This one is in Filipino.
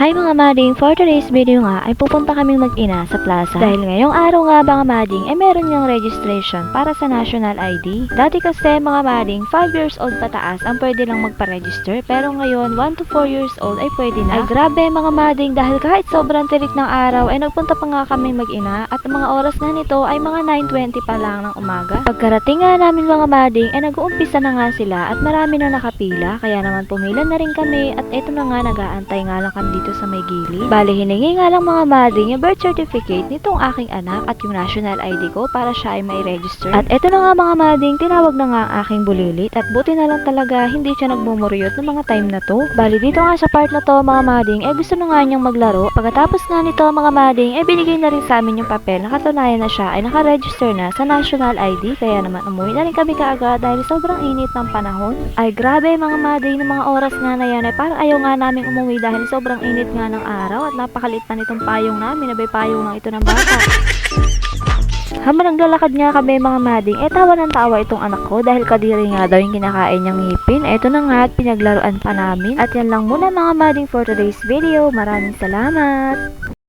Hi mga mading, for today's video nga ay pupunta kaming mag-ina sa plaza. Dahil ngayong araw nga mga mading ay meron niyang registration para sa national ID. Dati kasi mga mading, 5 years old pataas ang pwede lang magpa-register pero ngayon 1 to 4 years old ay pwede na. Ay grabe mga mading dahil kahit sobrang tirik ng araw ay nagpunta pa nga kaming mag-ina at mga oras nga nito ay mga 9.20 pa lang ng umaga. Pagkarating nga namin mga mading ay nag-uumpisa na nga sila at marami na nakapila kaya naman pumila na rin kami at eto na nga nag-aantay nga lang kami dito sa may gilid. Bali hiningi nga lang mga mading yung birth certificate nitong aking anak at yung national ID ko para siya ay may register. At eto na nga mga mading tinawag na nga ang aking bulilit at buti na lang talaga hindi siya nagmumuryot ng mga time na to. Bali dito nga sa part na to mga mading eh gusto na nga niyang maglaro. Pagkatapos nga nito mga mading eh binigay na rin sa amin yung papel na katunayan na siya ay nakaregister na sa national ID kaya naman umuwi na rin kami kaagad dahil sobrang init ng panahon. Ay grabe mga mading ng mga oras nga na yan ay parang ayaw nga namin umuwi dahil sobrang init nga ng araw at napakalit pa nitong payong namin. Abay payong lang ito ng bata. Habang naglalakad nga kami mga mading, eh tawa ng tawa itong anak ko dahil kadiri nga daw yung kinakain niyang ngipin. Eto na nga at pinaglaruan pa namin. At yan lang muna mga mading for today's video. Maraming salamat!